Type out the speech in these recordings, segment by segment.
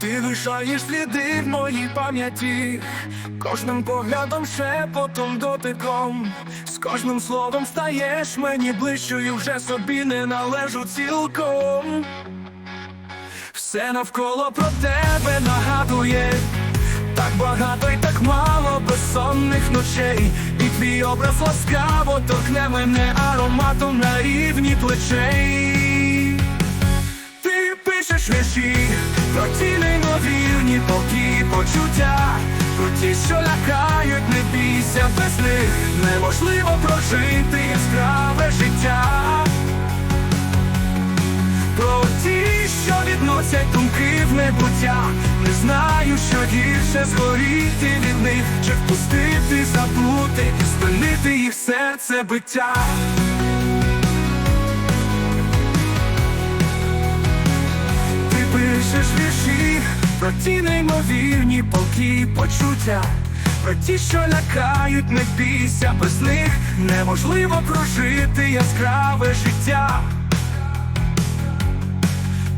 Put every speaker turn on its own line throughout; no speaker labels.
Ти лишаєш сліди в моїй пам'яті, кожним поглядом, шепотом, дотиком, з кожним словом стаєш мені ближчою, вже собі не належу цілком. Все навколо про тебе нагадує, так багато й так мало безсонних ночей, і твій образ ласкаво торкне мене ароматом на рівні плечей. Пишеш вірші про ті неймовірні полки почуття, про ті, що лякають, не бійся без них, неможливо прожити яскраве життя. Про ті, що відносять думки в небуття, не знаю, що гірше згоріти від них, чи впустити, забути, спинити їх серце биття. Пишеш вірші про ті неймовірні полки почуття, про ті, що лякають, не бійся, без них неможливо прожити яскраве життя.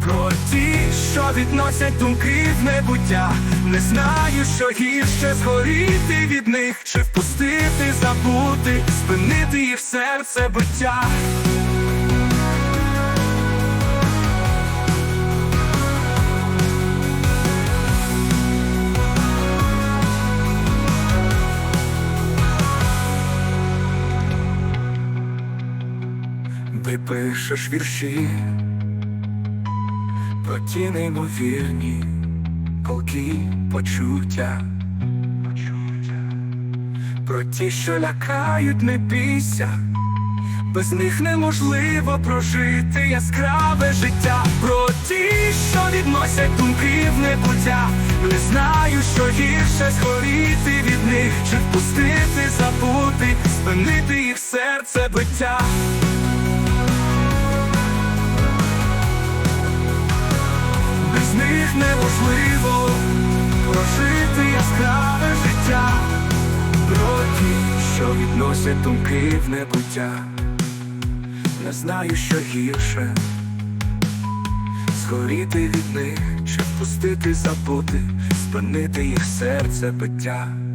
Про ті, що відносять думки в небуття, не знаю, що гірше згоріти від них, чи впустити, забути, спинити їх серце биття. Ти пишеш вірші про ті неймовірні полки почуття, про ті, що лякають, не бійся, без них неможливо прожити яскраве життя, про ті, що відносять думки в небуття, не знаю, що гірше згоріти від них, чи впустити, забути, спинити їх серце биття. Них неможливо прожити яскраве життя, про ті, що відносять думки в небуття, не знаю, що гірше, згоріти від них, чи впустити, забути, спинити їх серце биття.